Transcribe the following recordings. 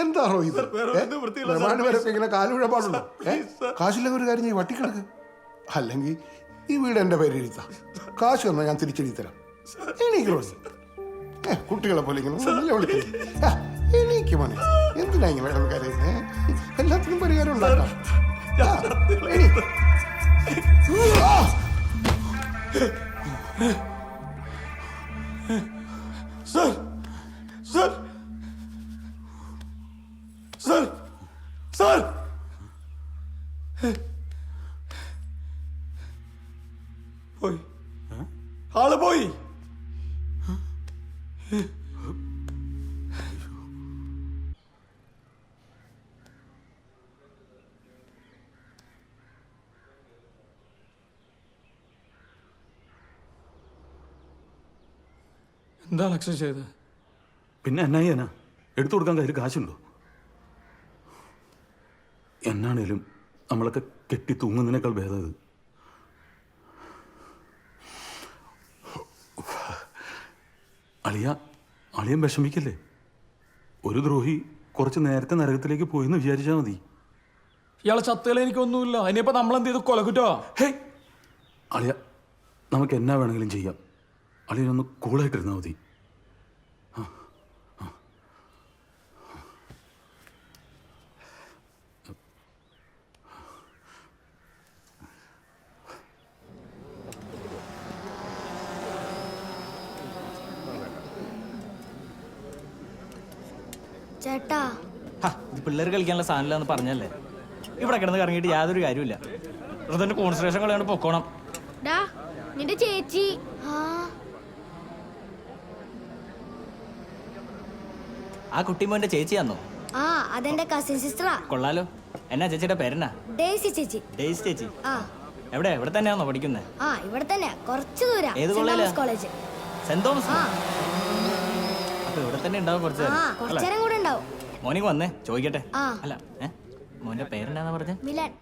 എന്താണോ ഇത്. പ്രമാണി വരൊക്കെ ഇങ്ങനെ sir. കാശില്ലെങ്കിൽ ഒരു കാര്യം ചെയ്യ് വട്ടിക്കിടക്ക്. അല്ലെങ്കിൽ ഈ വീട് എന്റെ പേര് എഴുതാം. കാശ് തന്നാൽ ഞാൻ തിരിച്ചെഴുതി തരാം. എണീക്കണോ കുട്ടികളെ പോലെ ഇങ്ങനെ നല്ല വിളിക്കുന്നു എണീക്ക് മോനെ എന്തിനാ ഇങ്ങനെ വേണം കരയുന്നേ? എല്ലാത്തിനും പരിഹാരം ഉണ്ടാക്കാം. എണീ. ആ. സർ സർ സർ സർ പോയി. ആൾ പോയി. എന്താ ലക്ഷ്യം ചെയ്തത്? പിന്നെ എന്നാ എടുത്തു കൊടുക്കാൻ കയ്യിൽ കാശുണ്ടോ? എന്നാണേലും നമ്മളൊക്കെ കെട്ടി തൂങ്ങുന്നതിനേക്കാൾ ഭേദം അളിയ അളിയൻ വിഷമിക്കല്ലേ? ഒരു ദ്രോഹി കുറച്ച് നേരത്തെ നരകത്തിലേക്ക് പോയി എന്ന് വിചാരിച്ചാൽ മതി. ഇയാളെ ചത്തയിൽ എനിക്കൊന്നുമില്ല. അതിനിപ്പോ നമ്മൾ എന്ത് ചെയ്ത് കൊലകുറ്റോ ഹേ അളിയ നമുക്ക് എന്നാ വേണമെങ്കിലും ചെയ്യാം. അളിയനൊന്ന് കൂളായിട്ടിരുന്നാൽ മതി. ചേട്ടാ. ഹ, ഇത് പിള്ളേർ കളിക്കാനുള്ള സാധനമില്ലെന്ന് പറഞ്ഞല്ലേ? ഇവിടെ കിടന്ന് കറങ്ങിയിട്ട് യാതൊരു കാര്യമില്ല ഋതന്റെ കോൺസെൻട്രേഷൻ കളയാണ്ട് പൊക്കോണം. ഡാ നിന്റെ ചേച്ചി. ആ. ആ കുട്ടിമോന്റെ ചേച്ചിയാന്നോ? ആ അതെന്റെ കസിൻ സിസ്റ്ററാ കൊള്ളാലോ. എന്നാ ചേച്ചിയുടെ പേരെന്നാ? ഡേസി ചേച്ചി. ഡേസി ചേച്ചി. ആ. എവിടെ? ഇവിടെ തന്നെയാണോ പഠിക്കുന്നത് ആ ഇവിടെ തന്നെ കുറച്ച് ദൂരം. ഏത് കോളേജ്. Saint Thomas? ആ. ഇവിടെ തന്നെ ഉണ്ടാവും കുറച്ച് ആ നേരം. അല്ലേ? കുറച്ചേരം കൂടെ ഉണ്ടാവും മോനിങ് വന്നേ ചോദിക്കട്ടെ ആ. അല്ല ഏ മോന്റെ പേരെന്നാന്ന് പറഞ്ഞ മിലൻ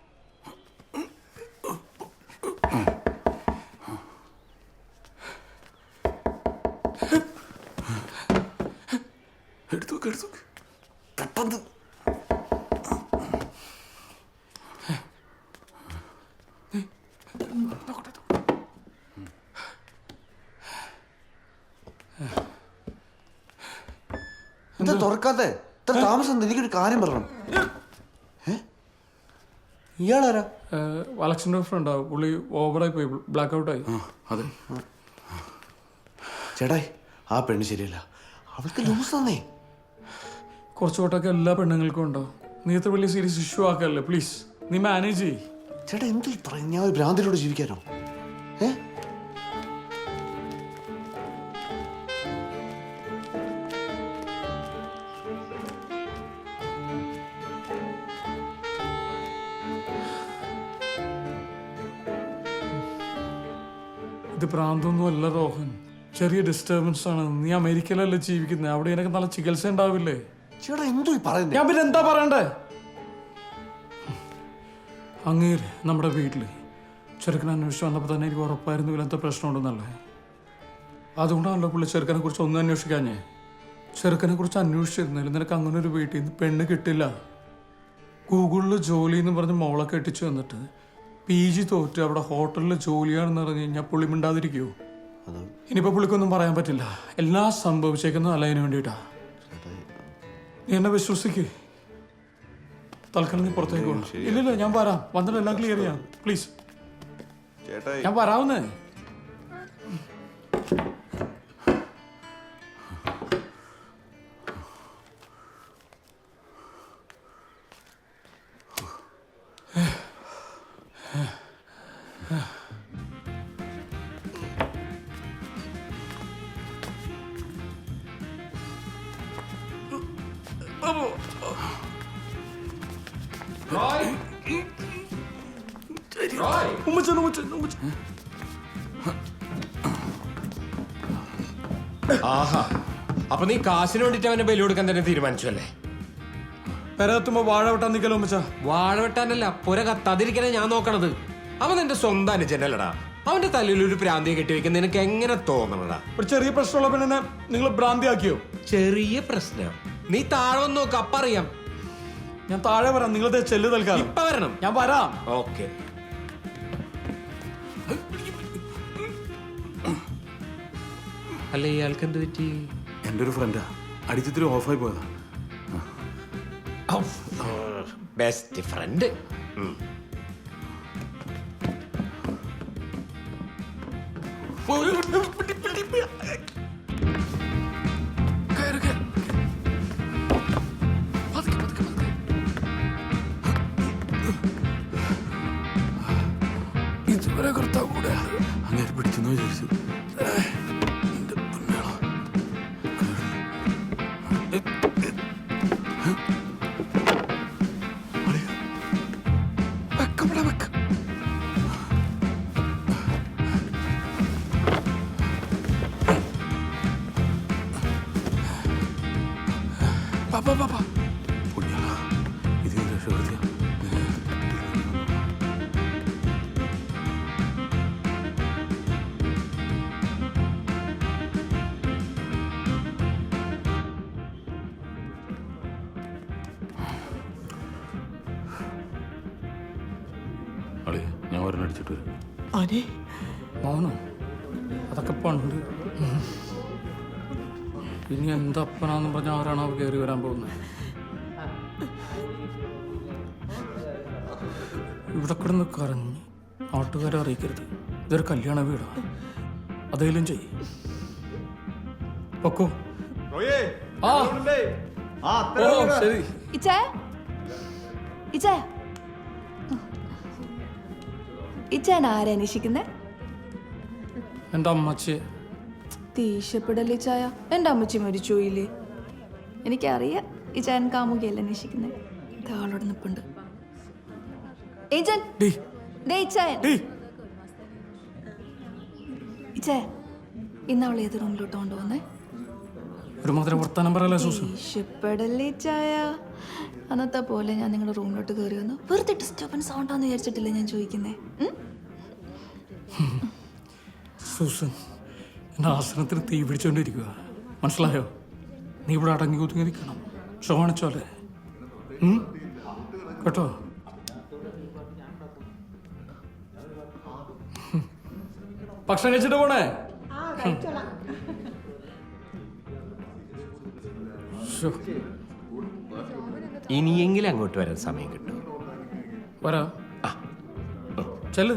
എടുത്തു എടുത്തു. പെട്ടെന്ന് എന്താ തുറക്കാത്തെ ഇത്ര താമസം? എനിക്കൊരു കാര്യം പറയണം. ഏ? ഇയാളാരാ? അലക്സിന്റെ ഫ്രണ്ടാവും പുള്ളി ഓവറായി പോയി ബ്ലാക്ക് ഔട്ട് ആയി. അതെ. ചേട്ടായി ആ പെണ്ണ് ശരിയല്ല. അവൾക്ക് ലൂസ് തന്നേ കുറച്ച് വട്ടമൊക്കെ എല്ലാ പെണ്ണുങ്ങൾക്കും ഉണ്ടാവും നീ ഇത്ര വലിയ സീരിയസ് ഇഷ്യൂ ആക്കല്ലേ പ്ലീസ് നീ മാനേജ് ചെയ്യ്. ചേട്ടാ എന്ത് പറയും ഞാൻ ഒരു ഭ്രാന്തിലൂടെ ജീവിക്കാനോ? ഏ? ഇത് പ്രാന്തൊന്നും അല്ല റോഹൻ. ചെറിയ ഡിസ്റ്റർബൻസ് ആണ്. നീ അമേരിക്കയിലല്ലേ ജീവിക്കുന്നത് അവിടെ എനിക്ക് നല്ല ചികിത്സ ഉണ്ടാവില്ലേ? ചേട്ടാ എന്തോ പറയുന്നത് ഞാൻ പിന്നെ എന്താ പറയണ്ടേ? അങ്ങേര് നമ്മുടെ വീട്ടിൽ ചെറുക്കനെ അന്വേഷിച്ച് വന്നപ്പോൾ തന്നെ എനിക്ക് ഉറപ്പായിരുന്നു ഇല്ലാത്ത പ്രശ്നമുണ്ടെന്നല്ലേ. അതുകൊണ്ടാണല്ലോ പുള്ളി ചെറുക്കനെ കുറിച്ച് ഒന്നും അന്വേഷിക്കാഞ്ഞേ. ചെറുക്കനെ കുറിച്ച് അന്വേഷിച്ചിരുന്നാലും നിനക്ക് അങ്ങനെ ഒരു വീട്ടിൽ നിന്ന് പെണ്ണ് കിട്ടില്ല. ഗൂഗിളിൽ ജോലി എന്ന് പറഞ്ഞ് മോളെ കെട്ടിച്ചു വന്നിട്ട് പി ജി തോറ്റ് അവിടെ ഹോട്ടലിൽ ജോലിയാണെന്ന് പറഞ്ഞു കഴിഞ്ഞാൽ പുള്ളി മിണ്ടാതിരിക്കുമോ ഇനിയിപ്പോൾ പുള്ളിക്കൊന്നും പറയാൻ പറ്റില്ല. എല്ലാം സംഭവിച്ചേക്കുന്നത് അതിന് വേണ്ടിയിട്ടാ. നീ എന്നെ വിശ്വസിക്കേ. തൽക്കാലം നീ പുറത്തേക്ക് പോകണം ഇല്ലില്ല ഞാൻ വരാം. വന്നിട്ട് എല്ലാം ക്ലിയർ ചെയ്യാം. പ്ലീസ് ഞാൻ വരാവുന്നേ. ഉമ്മച്ചൻ ഉമ്മച്ചൻ ഉമ്മച്ചൻ ആഹാ. അപ്പൊ നീ കാശിന് വേണ്ടിട്ട് അവനെ ബലി കൊടുക്കാൻ തന്നെ തീരുമാനിച്ചു അല്ലേ പെരകത്തുമ്പോ വാഴ വെട്ടാൻ നിൽക്കലോ ഉമ്മച്ച? വാഴ വെട്ടാനല്ല പുര കത്താതിരിക്കാനാ ഞാൻ നോക്കണത്. അവൻ എന്റെ സ്വന്തം അനുജനല്ലടാ. അവന്റെ തലയിൽ ഒരു പ്രാന്തിയെ കെട്ടിവെക്കുന്ന നിനക്ക് എങ്ങനെ തോന്നണടാ? ഒരു ചെറിയ പ്രശ്നമുള്ള പെണ്ണിനെ നിങ്ങൾ ഭ്രാന്തിയാക്കിയോ? ചെറിയ പ്രശ്നം. നീ താഴെ വന്ന് നോക്ക് അപ്പറിയാം. ഞാൻ താഴെ വരാം നിങ്ങൾ ചെല്ല് നൽകാം ഇപ്പൊ വരണം. ഞാൻ വരാം. ഓക്കെ. അല്ല ഇയാൾക്ക് എന്ത് പറ്റി? എന്റെ ഒരു ഫ്രണ്ടാ അടിച്ചിത്തിരി ഓഫായി പോയതാ. ബെസ്റ്റ് ഫ്രണ്ട് ഇതുവരെ കർത്താവ് അങ്ങനെ പിടിക്കുന്നു വിചാരിച്ചു. ഞാൻ ഒരെണ്ണം അടിച്ചിട്ട് വരാം. മോനോ? അതൊക്കെ പണ്ട് ഇനി എന്തപ്പനാന്ന് പറഞ്ഞ ആരാണോ കയറി വരാൻ പോകുന്നത്? ഇവിടെ കിടന്ന് കരഞ്ഞ് നാട്ടുകാരെ അറിയിക്കരുത്. ഇതൊരു കല്യാണ വീടാണ് അതേലും ചെയ് പൊക്കോ. ആ. ശരി. ഇച്ചേ ഇച്ചേ ഇച്ചേന ആരെ അന്വേഷിക്കുന്നേ? എന്റെ അമ്മച്ചിയെ ദേഷ്യപ്പെടല്ലേ ചായ എന്റെ അമ്മച്ചി എനിക്കറിയാം കാമുകയല്ല അന്വേഷിക്കുന്നത് ഇതാളോട് ഇന്ന് അവൾ ഏത് റൂമിലോട്ട് കൊണ്ടുപോകുന്നേ? ഒരു മാത്രം വർത്താനം പറയല്ലേ സൂസു ദേഷ്യപ്പെടല്ലേ ചായ അന്നത്തെ പോലെ ഞാൻ നിങ്ങളുടെ റൂമിലോട്ട് കയറി വന്നു. വെറുതെ ഡിസ്റ്റർബൻസ് ആവണ്ടെന്ന് വിചാരിച്ചിട്ടില്ല ഞാൻ ചോദിക്കുന്നേ? സൂസൻ എന്റെ ആസനത്തിന് തീ പിടിച്ചുകൊണ്ടിരിക്കുക മനസ്സിലായോ? നീ ഇവിടെ അടങ്ങി ഒതുങ്ങി നിൽക്കണം. ക്ഷമാണിച്ചോലെ? കേട്ടോ. ഭക്ഷണം കഴിച്ചിട്ട് പോണേ? ശ്ശോ, ഇനിയെങ്കിലും അങ്ങോട്ട് വരാൻ സമയം കിട്ടും. വരാ. ചെല്ല്.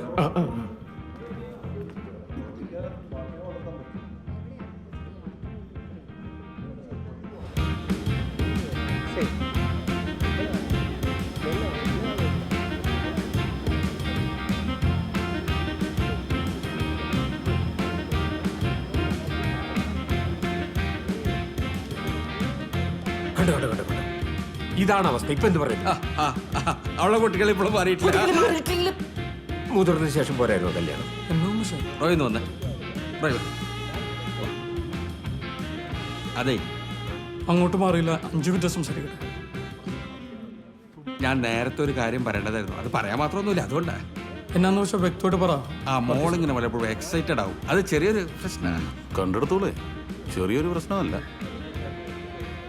കണ്ടു കണ്ടു കണ്ടു കണ്ടു. ഇതാണ് അവസ്ഥ. ഇപ്പൊ എന്ത് പറയുന്നത് അവളെ കുട്ടികൾ ഇപ്പോഴും മാറിയിട്ടില്ല. മുതിർന്ന ശേഷം പോരായിരുന്നു കല്യാണം. വന്നേ. റോയ്. അതെ. അങ്ങോട്ട് മാറിയില്ല. അഞ്ചു മിനിറ്റ് സംസാരിക്കട്ടെ. ഞാൻ നേരത്തെ ഒരു കാര്യം പറയേണ്ടതായിരുന്നു. അത് പറയാൻ മാത്രമൊന്നുമില്ല. അതുകൊണ്ടാ. എന്നാന്ന് വെച്ചാൽ വ്യക്തമായിട്ട് പറ. ആ മോളിങ്ങനെ പലപ്പോഴും എക്സൈറ്റഡ് ആവും. അത് ചെറിയൊരു പ്രശ്നമാണ് കണ്ടെടുത്തോളേ. ചെറിയൊരു പ്രശ്നമല്ല.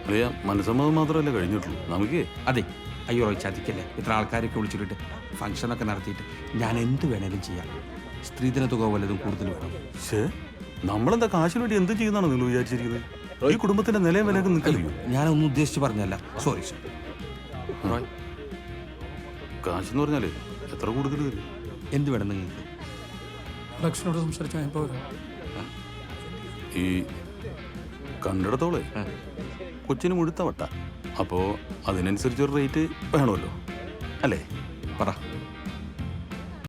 അളിയ മനസ്സമ്മതം മാത്രമല്ല കഴിഞ്ഞിട്ടുള്ളൂ? നമുക്ക്. അതെ. അയ്യോ റോയ് ചതിക്കല്ലേ. ഇത്ര ആൾക്കാരൊക്കെ വിളിച്ചിട്ട് ഫംഗ്ഷനൊക്കെ നടത്തിയിട്ട് ഞാൻ എന്ത് വേണേലും ചെയ്യാം. സ്ത്രീധന തുക വല്ലതും കൂടുതൽ വേണം? ശേ നമ്മളെന്താ കാശിന് വേണ്ടി എന്ത് ചെയ്യുന്നതാണ് നിങ്ങൾ വിചാരിച്ചിരിക്കുന്നത്? ഈ കുടുംബത്തിന്റെ നിലയും വിലയൊക്കെ നിൽക്കില്ലയോ ഞാനൊന്നും ഉദ്ദേശിച്ച് പറഞ്ഞല്ല സോറി റോയ് എന്ന് പറഞ്ഞാലേ എത്ര കൂടുതൽ എന്ത് വേണം നിങ്ങൾക്ക്? ലക്ഷ്മിയോട് സംസാരിച്ചാൽ പോരാ ഈ കണ്ടെടുത്തോളേ കൊച്ചിന് മുഴുത്ത വട്ട. അപ്പോ അതിനനുസരിച്ചൊരു റേറ്റ് വേണമല്ലോ. അല്ലേ? പറ.